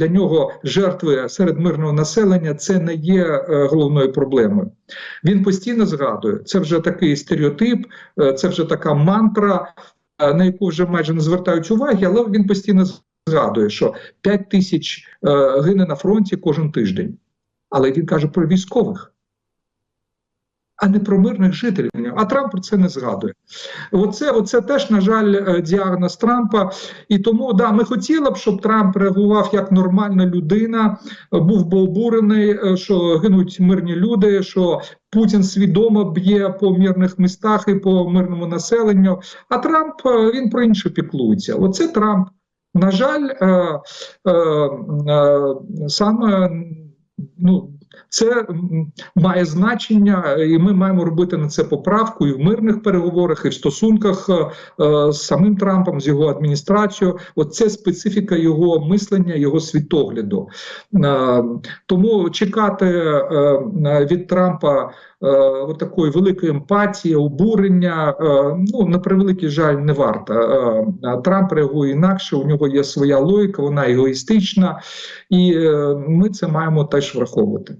для нього жертви серед мирного населення це не є е, головною проблемою. Він постійно згадує, це вже такий стереотип, е, це вже така мантра, е, на яку вже майже не звертають уваги, але він постійно згадує, що 5 тисяч гине на фронті кожен тиждень. Але він каже про військових, а не про мирних жителів. А Трамп про це не згадує. Оце, оце теж, на жаль, е, діагноз Трампа. І тому да, ми хотіли б, щоб Трамп реагував як нормальна людина, е, був би обурений, е, що гинуть мирні люди, що Путін свідомо б'є по мирних містах і по мирному населенню. А Трамп він про інше піклується. Оце Трамп. На жаль, саме ну. Це має значення, і ми маємо робити на це поправку і в мирних переговорах, і в стосунках е, е, з самим Трампом, з його адміністрацією. Оце специфіка його мислення, його світогляду. Е, тому чекати е, від Трампа е, такої великої емпатії, обурення, е, ну на превеликий жаль, не варто. Е, Трамп реагує інакше, у нього є своя логіка, вона егоїстична, і е, ми це маємо теж враховувати.